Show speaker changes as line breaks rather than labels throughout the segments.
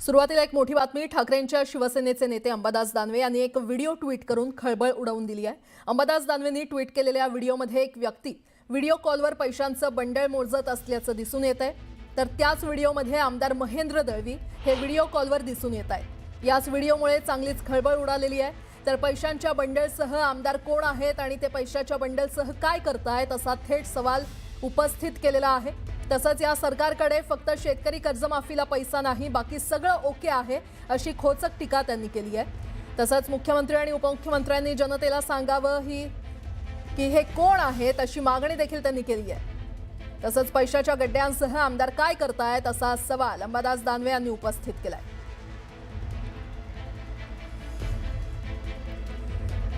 सुरुवातीला एक मोठी बातमी ठाकरेंच्या शिवसेनेचे नेते अंबादास दानवे यांनी एक व्हिडिओ ट्विट करून खळबळ उडवून दिली आहे. अंबादास दानवेंनी ट्विट केलेल्या व्हिडिओमध्ये एक व्यक्ती व्हिडिओ कॉलवर पैशांचं बंडळ मोजत असल्याचं दिसून येत आहे. तर त्याच व्हिडिओमध्ये आमदार महेंद्र दळवी हे व्हिडिओ कॉलवर दिसून येत आहे याच व्हिडिओमुळे चांगलीच खळबळ उडालेली आहे. तर पैशांच्या बंडलसह आमदार कोण आहेत आणि ते पैशाच्या बंडलसह काय करतायत असा थेट सवाल उपस्थित केलेला आहे. तसंच या सरकारकडे फक्त शेतकरी कर्जमाफीला पैसा नाही बाकी सगळं ओके आहे अशी खोचक टीका त्यांनी केली आहे. तसंच मुख्यमंत्री आणि उपमुख्यमंत्र्यांनी जनतेला सांगावं ही की हे कोण आहेत अशी मागणी देखील त्यांनी केली आहे. तसंच पैशाच्या गड्ड्यांसह आमदार काय करतायत असा सवाल अंबादास दानवे यांनी उपस्थित केलाय.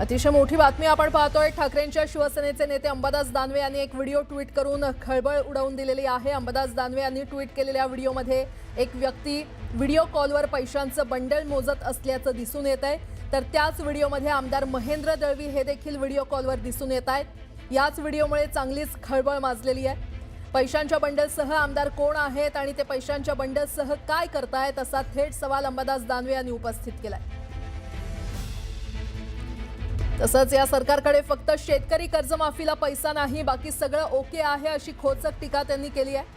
अतिशय मोठी बातमी आपण पाहतोय. ठाकरेंच्या शिवसेनेचे नेते अंबादास दानवे यांनी एक व्हिडिओ ट्विट करून खळबळ उडवून दिलेली आहे. अंबादास दानवे यांनी ट्विट केलेल्या व्हिडिओमध्ये एक व्यक्ती व्हिडिओ कॉलवर पैशांचं बंडल मोजत असल्याचं दिसून येत आहे. तर त्याच व्हिडिओमध्ये आमदार महेंद्र दळवी हे देखील व्हिडिओ कॉलवर दिसून येत आहेत. याच व्हिडिओमुळे चांगलीच खळबळ माजलेली आहे. पैशांच्या बंडलसह आमदार कोण आहेत आणि ते पैशांच्या बंडलसह काय करतायत असा थेट सवाल अंबादास दानवे यांनी उपस्थित केलाय. तसंच या सरकारकडे फक्त शेतकरी कर्जमाफीला पैसा नाही बाकी सगळं ओके आहे अशी खोचक टीका त्यांनी केली आहे.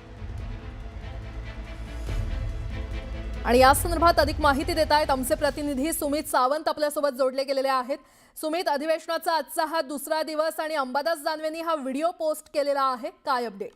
आणि या संदर्भात अधिक माहिती देत आहेत आमचे प्रतिनिधी सुमित सावंत आपल्यासोबत जोडले गेलेले आहेत. सुमित अधिवेशनाचा आजचा हा दुसरा दिवस आणि अंबादास दानवेंनी हा व्हिडिओ पोस्ट केलेला आहे. काय अपडेट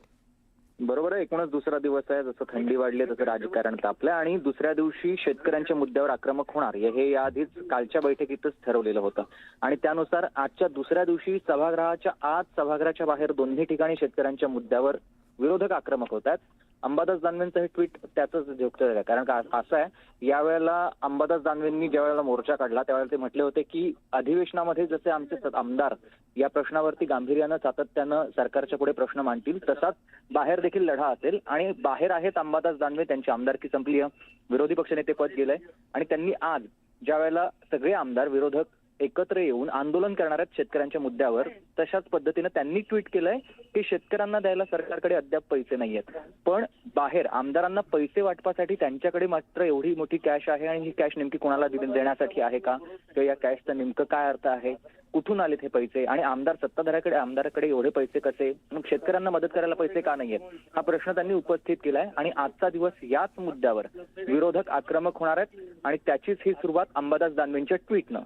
बरोबर आहे. एकूणच दुसरा दिवस आहे. जसं थंडी वाढली तसं राजकारण तापलं आणि दुसऱ्या दिवशी शेतकऱ्यांच्या मुद्द्यावर आक्रमक होणार. हे- हे याआधीच कालच्या बैठकीतच ठरवलेलं होतं. आणि त्यानुसार आजच्या दुसऱ्या दिवशी सभागृहाच्या आत सभागृहाच्या बाहेर दोन्ही ठिकाणी शेतकऱ्यांच्या मुद्द्यावर विरोधक आक्रमक होत आहेत. अंबादास दानवेंचं हे ट्विट त्याचंच झोकतं आहे कारण का असं आहे यावेळेला अंबादास दानवेंनी ज्या वेळेला मोर्चा काढला त्यावेळेला ते म्हटले होते की अधिवेशनामध्ये जसे आमचे आमदार या प्रश्नावरती गांभीर्यानं सातत्यानं सरकारच्या पुढे प्रश्न मांडतील तसाच बाहेर देखील लढा असेल आणि बाहेर आहेत अंबादास दानवे त्यांची आमदारकी संपली आहे. विरोधी पक्षनेतेपद गेलंय आणि त्यांनी आज ज्या वेळेला सगळे आमदार विरोधक एकत्र येऊन आंदोलन करणार आहेत शेतकऱ्यांच्या मुद्द्यावर तशाच पद्धतीनं त्यांनी ट्विट केलंय की शेतकऱ्यांना द्यायला सरकारकडे अद्याप पैसे नाहीयेत पण बाहेर आमदारांना पैसे वाटपासाठी त्यांच्याकडे मात्र एवढी मोठी कॅश आहे आणि ही कॅश नेमकी कोणाला देण्यासाठी आहे का? किंवा या कॅशचा नेमकं काय अर्थ आहे? कुठून आलेत हे पैसे? आणि आमदार सत्ताधाऱ्याकडे आमदाराकडे एवढे पैसे कसे? मग शेतकऱ्यांना मदत करायला पैसे का नाहीयेत हा प्रश्न त्यांनी उपस्थित केलाय. आणि आजचा दिवस याच मुद्द्यावर विरोधक आक्रमक होणार आहेत. आणि त्याचीच ही सुरुवात अंबादास दानवेंच्या ट्विटनं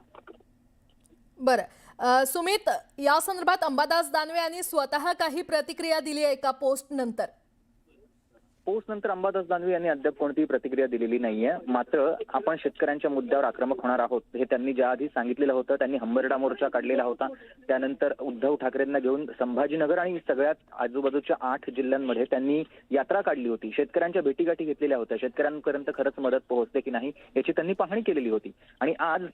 बरं. सुमित या संदर्भात अंबादास दानवे यांनी स्वतः काही प्रतिक्रिया दिली आहे का पोस्ट नंतर?
पोस्ट नंतर अंबादास दानवे यांनी अद्याप कोणतीही प्रतिक्रिया दिलेली नाहीये. मात्र आपण शेतकऱ्यांच्या मुद्द्यावर आक्रमक होणार आहोत. हे त्यांनी ज्या आधी सांगितलेलं होतं त्यांनी हंबरडा मोर्चा काढलेला होता. त्यानंतर उद्धव ठाकरेंना घेऊन संभाजीनगर आणि सगळ्यात आजूबाजूच्या आठ जिल्ह्यांमध्ये त्यांनी यात्रा काढली होती. शेतकऱ्यांच्या भेटीगाठी घेतलेल्या होत्या. शेतकऱ्यांपर्यंत खरंच मदत पोहोचते की नाही याची त्यांनी पाहणी केलेली होती. आणि आज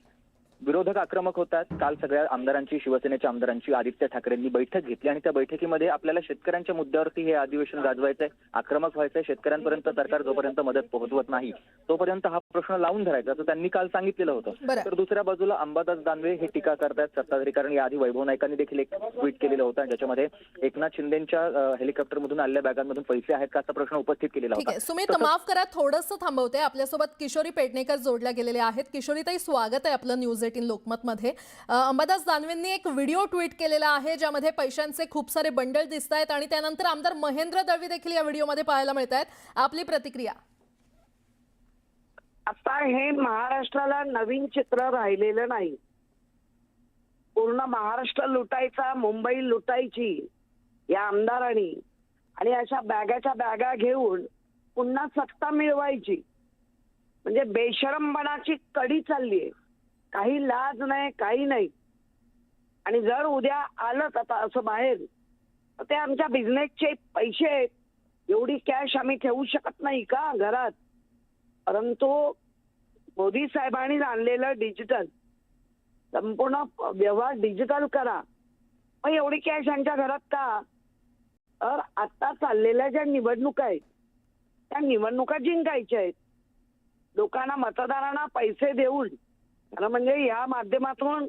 विरोधक आक्रमक होतात. काल सगळ्या आमदारांची शिवसेनेच्या आमदारांची आदित्य ठाकरेंनी बैठक घेतली आणि त्या बैठकीमध्ये आपल्याला शेतकऱ्यांच्या मुद्द्यावरती हे अधिवेशन गाजवायचंय आक्रमक व्हायचंय. शेतकऱ्यांपर्यंत सरकार जोपर्यंत मदत पोहोचवत नाही तोपर्यंत हा प्रश्न लावून धरायचा असं त्यांनी काल सांगितलेलं होतं. तर दुसऱ्या बाजूला अंबादास दानवे हे टीका करतायत. सत्ताधारी कारण याआधी वैभव नाईकांनी देखील एक ट्विट केलेलं होतं ज्याच्यामध्ये एकनाथ शिंदेच्या हेलिकॉप्टरमधून आलेल्या बॅगांमधून पैसे आहेत का असा प्रश्न उपस्थित केलेला होता.
सुमित माफ करा थोडंसं थांबवते. आपल्यासोबत किशोरी पेडणेकर जोडल्या गेलेल्या आहेत. किशोरीताई स्वागत आहे आपलं न्यूज एटीन लोकमतमध्ये. अंबादास दानवेंनी एक व्हिडिओ ट्विट केलेला आहे ज्यामध्ये पैशांचे खूप सारे बंडल दिसत आहेत आणि त्यानंतर आमदार महेंद्र दळवी देखील या व्हिडिओमध्ये पाहायला मिळत आहेत आपली प्रतिक्रिया.
आता हे महाराष्ट्राला नवीन चित्र राहिलेलं नाही. पूर्ण महाराष्ट्र लुटायचा मुंबई लुटायची या आमदारांनी आणि अशा बॅगाच्या बॅगा घेऊन पुन्हा सत्ता मिळवायची. म्हणजे बेशरमपणाची कडी चाललीये. काही लाज नाही काही नाही. आणि जर उद्या आलं आता असं बाहेर तर ते आमच्या बिझनेसचे पैसे आहेत एवढी कॅश आम्ही ठेवू शकत नाही का घरात? परंतु मोदी साहेबांनी आणलेलं डिजिटल संपूर्ण व्यवहार डिजिटल करा. मग एवढी कॅश यांच्या घरात का? तर आता चाललेल्या ज्या निवडणुका आहेत त्या निवडणुका जिंकायच्या आहेत. लोकांना मतदारांना पैसे देऊन खरं म्हणजे या माध्यमातून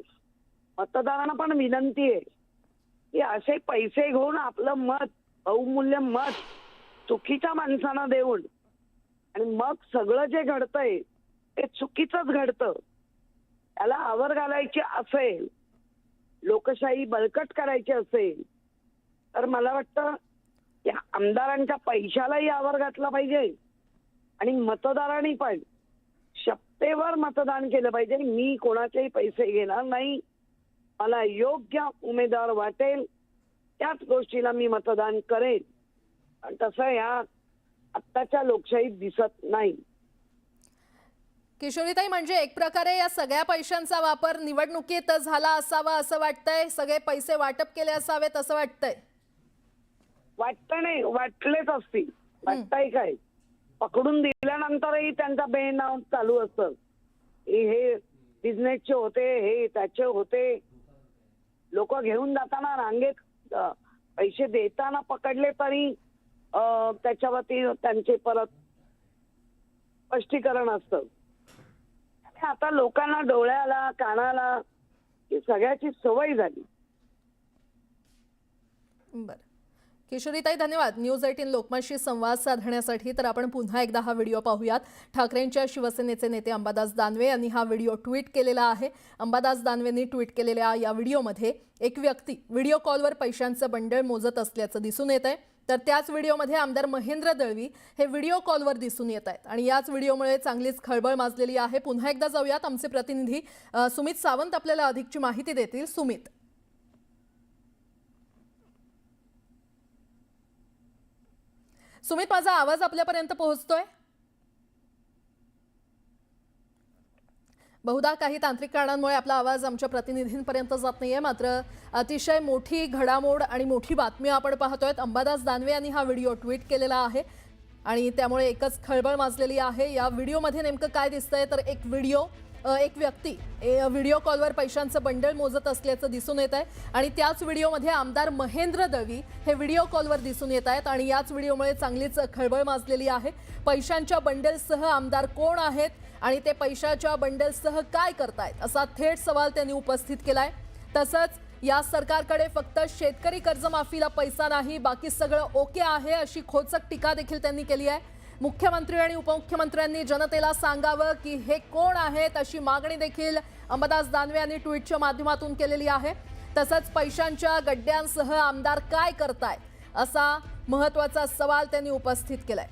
मतदारांना पण विनंती आहे की असे पैसे घेऊन आपलं मत बहुमूल्य मत चुकीच्या माणसांना देऊन आणि मग सगळं जे घडतंय ते चुकीचंच घडतं. त्याला आवर घालायची असेल लोकशाही बळकट करायची असेल तर मला वाटतं या आमदारांच्या पैशालाही आवर घातला पाहिजे आणि मतदारांनी पण शपथेवर मतदान केलं पाहिजे. मी कोणाचेही पैसे घेणार नाही. मला योग्य उमेदवार वाटेल. त्याच गोष्टीला मी मतदान करेन. पण तसं या आत्ताच्या लोकशाहीत दिसत नाही.
किशोरीताई म्हणजे एक प्रकारे या सगळ्या पैशांचा वापर निवडणुकीत झाला असावा असं वाटतंय? सगळे पैसे वाटप केले असावेत असं वाटतंय?
वाटतं नाही. वाटलेच असतील. वाटतंय काय? पकडून दिल्यानंतरही त्यांचा बेनाव चालू असतं. हे बिझनेसचे होते हे त्याचे होते. लोक घेऊन जाताना रांगेत पैसे देताना पकडले तरी त्याच्यावरती त्यांचे परत स्पष्टीकरण असतं. आता लोकांना डोळ्याला कानाला सगळ्याची सवय झाली.
बर. किशोरीताई धन्यवाद. न्यूज एटीन लोकमाशी संवाद साधण्यासाठी तर आपण पुन्हा एकदा हा व्हिडिओ पाहूयात. ठाकरेंच्या शिवसेनेचे नेते अंबादास दानवे यांनी हा व्हिडिओ ट्विट केलेला आहे. अंबादास दानवेंनी ट्विट केलेल्या या व्हिडिओमध्ये एक व्यक्ती व्हिडिओ कॉलवर पैशांचं बंडल मोजत असल्याचं दिसून येत आहे तर त्याच व्हिडिओमध्ये आमदार महेंद्र दळवी हे व्हिडिओ कॉलवर दिसून येत आहेत आणि याच व्हिडिओमुळे चांगलीच खळबळ माजलेली आहे. पुन्हा एकदा जाऊयात. आमचे प्रतिनिधी सुमित सावंत आपल्याला अधिकची माहिती देतील. सुमित. सुमित माझा आवाज आपल्यापर्यंत पोहोचतोय? बहुधा काही तांत्रिक कारणांमुळे आपला आवाज आमच्या प्रतिनिधींपर्यंत जात नाहीये. मात्र अतिशय मोठी घडामोड आणि मोठी बातमी आपण पाहतोय. अंबादास दानवे यांनी हा व्हिडिओ ट्विट केलेला आहे आणि त्यामुळे एकच खळबळ माजलेली आहे. या व्हिडिओमध्ये नेमकं काय दिसतंय? तर एक व्हिडिओ एक व्यक्ती. ए, व्हिडिओ कॉलवर पैशांचं बंडल मोजत असल्याचं दिसून येत आहे. आणि त्याच व्हिडिओमध्ये आमदार महेंद्र दवी हे व्हिडिओ कॉलवर दिसून येत आहेत. आणि याच व्हिडिओमुळे चांगलीच खळबळ माजलेली आहे. पैशांच्या बंडलसह आमदार कोण आहेत? आणि ते पैशाच्या बंडलसह काय करतायत? असा थेट सवाल त्यांनी उपस्थित केलाय. तसंच या सरकारकडे फक्त शेतकरी कर्जमाफीला पैसा नाही बाकी सगळं ओके आहे अशी खोचक टीका देखील त्यांनी केली आहे. मुख्यमंत्री आणि उपमुख्यमंत्र्यांनी जनतेला सांगावं की हे कोण आहेत अशी मागणी देखील अंबादास दानवे यांनी ट्विटच्या माध्यमातून केलेली आहे. तसंच पैशांच्या गड्ड्यांसह आमदार काय करताय असा महत्त्वाचा सवाल त्यांनी उपस्थित केलाय.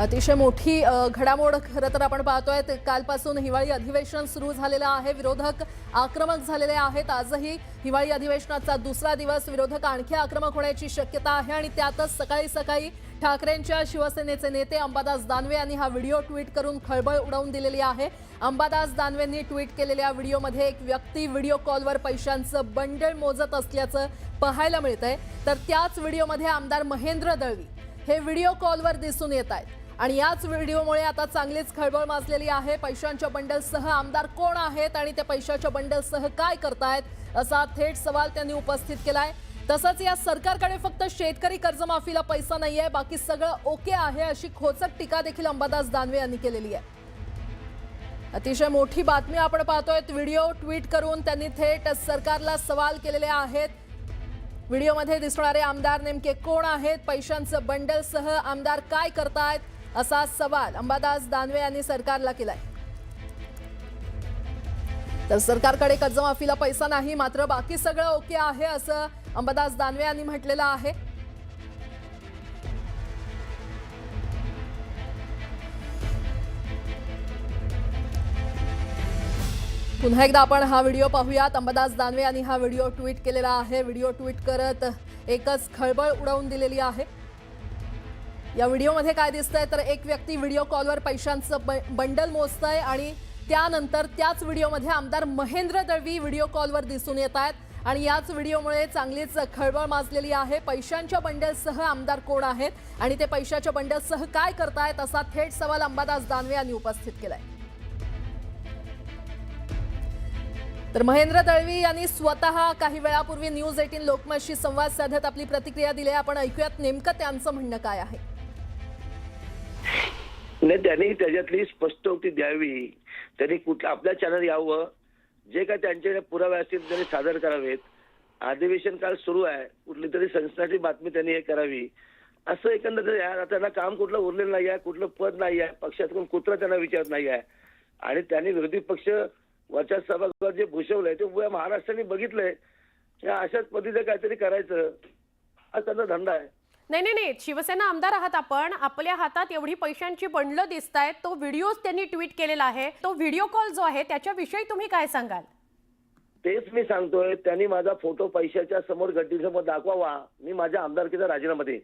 अतिशय मोठी घडामोड खरं तर आपण पाहतोय. कालपासून हिवाळी अधिवेशन सुरू झालेलं आहे. विरोधक आक्रमक झालेले आहेत. आजही हिवाळी अधिवेशनाचा दुसरा दिवस विरोधक आणखी आक्रमक होण्याची शक्यता आहे आणि त्यातच सकाळी सकाळी ठाकरेंच्या शिवसेनेचे नेते अंबादास दानवे यांनी हा व्हिडिओ ट्विट करून खळबळ उडवून दिलेली आहे. अंबादास दानवेंनी ट्विट केलेल्या व्हिडिओमध्ये एक व्यक्ती व्हिडिओ कॉलवर पैशांचं बंडल मोजत असल्याचं पाहायला मिळत आहे तर त्याच व्हिडिओमध्ये आमदार महेंद्र दळवी हे व्हिडिओ कॉलवर दिसून येत आहेत. आणि याच व्हिडिओमुळे आता चांगलीच खळबळ माजलेली आहे. पैशांच्या बंडलसह आमदार कोण आहेत आणि त्या पैशाच्या बंडलसह काय करतायत असा थेट सवाल त्यांनी उपस्थित केलाय. तसंच या सरकारकडे फक्त शेतकरी कर्जमाफीला पैसा नाही आहे बाकी सगळं ओके आहे अशी खोचक टीका देखील अंबादास दानवे यांनी केलेली आहे. अतिशय मोठी बातमी आपण पाहतोय. व्हिडिओ ट्विट करून त्यांनी थेट सरकारला सवाल केलेले आहेत. व्हिडिओमध्ये दिसणारे आमदार नेमके कोण आहेत? पैशांचं बंडलसह आमदार काय करतायत? असा सवाल अंबादास दानवे यांनी सरकारला केलाय. तर सरकारकडे कर्जमाफीला पैसा नाही मात्र बाकी सगळं ओके आहे असं अंबादास दानवे यांनी म्हटलेलं आहे. पुन्हा एकदा आपण हा व्हिडिओ पाहूयात. अंबादास दानवे यांनी हा व्हिडिओ ट्विट केलेला आहे. व्हिडिओ ट्विट करत एकच खळबळ उडवून दिलेली आहे. या व्हिडिओमध्ये काय दिसतंय? तर एक व्यक्ती व्हिडिओ कॉलवर पैशांचं ब- बंडल मोजतंय आणि त्यानंतर त्याच व्हिडिओमध्ये आमदार महेंद्र दळवी व्हिडिओ कॉलवर दिसून येत आहेत. आणि याच व्हिडिओमुळे चांगलीच खळबळ माजलेली आहे. पैशांच्या बंडलसह आमदार कोण आहेत आणि ते पैशाच्या बंडलसह काय करतायत असा थेट सवाल अंबादास दानवे यांनी उपस्थित केलाय. तर महेंद्र दळवी यांनी स्वतः काही वेळापूर्वी न्यूज एटीन लोकमतशी संवाद साधत आपली प्रतिक्रिया दिली आहे. आपण ऐकूयात नेमकं त्यांचं म्हणणं काय आहे.
नाही त्यांनी त्याच्यातली स्पष्टोक्ती द्यावी. त्यांनी कुठलं आपल्या चॅनल यावं. जे काय त्यांचे पुरावे असतील त्यांनी सादर करावेत. अधिवेशन काळ सुरू आहे. कुठली तरी संस्थाची बातमी त्यांनी हे करावी. असं एकंदर यार त्यांना काम कुठलं उरलेलं नाही आहे कुठलं पद नाही आहे पक्षात कोण त्यांना विचारत नाही आहे. आणि त्यांनी विरोधी पक्ष वरच्या सभागृहात जे भूषवलंय ते महाराष्ट्राने बघितलंय. अशाच पद्धतीचं काहीतरी करायचं. हा त्यांचा धंदा आहे.
नाही नाही नाही. शिवसेना आमदार आहात आपण. आपल्या हातात एवढी पैशांची बंडलं दिसत आहेत तो व्हिडिओ त्यांनी ट्विट केलेला आहे. तो व्हिडिओ कॉल जो आहे त्याच्याविषयी तुम्ही काय सांगाल?
तेच मी सांगतोय. त्यांनी माझा फोटो पैशाच्या समोर गड्डीसमोर दाखवावा. मी माझ्या आमदारकीचा राजीनामा देईन.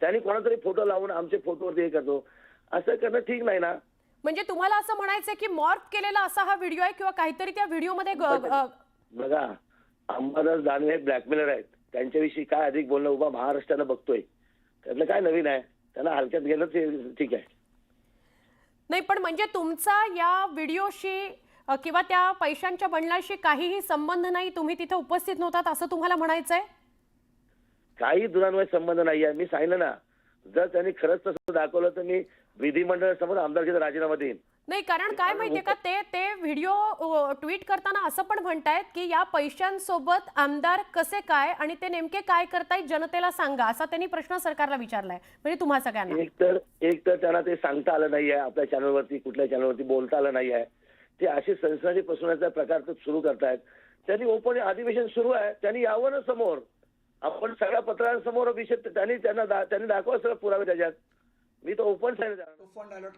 त्यांनी कोणातरी फोटो लावून आमचे फोटोवरती हे करतो. असं करणं ठीक नाही ना?
म्हणजे तुम्हाला असं म्हणायचंय की मॉर्फ केलेला असा हा व्हिडिओ आहे किंवा काहीतरी त्या व्हिडिओमध्ये ग- अ,
बघा. अंबादास दानवे ब्लॅकमेलर आहेत. त्यांच्याविषयी काय अधिक बोलणं उभा महाराष्ट्राला बघतोय. त्यातलं काय नवीन आहे? त्यांना हलक्यात गेलं ते ठीक आहे.
नाही पण म्हणजे तुमचा या व्हिडिओशी किंवा त्या पैशांच्या बंडलाशी काहीही संबंध नाही तुम्ही तिथे उपस्थित नव्हतात असं तुम्हाला म्हणायचंय?
काही दुरान्वय संबंध नाही आहे मी सांगितलं ना जर त्यांनी खरंच तसं दाखवलं तर मी विधिमंडळासमोर आमदारकीचा राजीनामा देईन.
नाही कारण काय माहितीये का ते ते व्हिडिओ ट्विट करताना असं पण म्हणतायत की या पैशांसोबत आमदार कसे काय आणि ते नेमके काय करतायत जनतेला सांगा असा त्यांनी प्रश्न सरकारला विचारलाय. म्हणजे तुम्हा सगळ्यांना.
एक तर एक तर त्यांना ते सांगता आलं नाही आहे आपल्या चॅनलवरती कुठल्या चॅनलवरती बोलता आलं नाही आहे ते अशी संस्थांची फसवण्याचा प्रकार सुरू करतायत. त्यांनी ओपन अधिवेशन सुरू आहे त्यांनी यावं ना समोर. आपण सगळ्या पत्रांसमोर विषय त्यांनी त्यांना त्यांनी दाखवा सगळं पुरावे त्याच्यात. मी तर ओपन सांगितलं
तो फंड अलॉट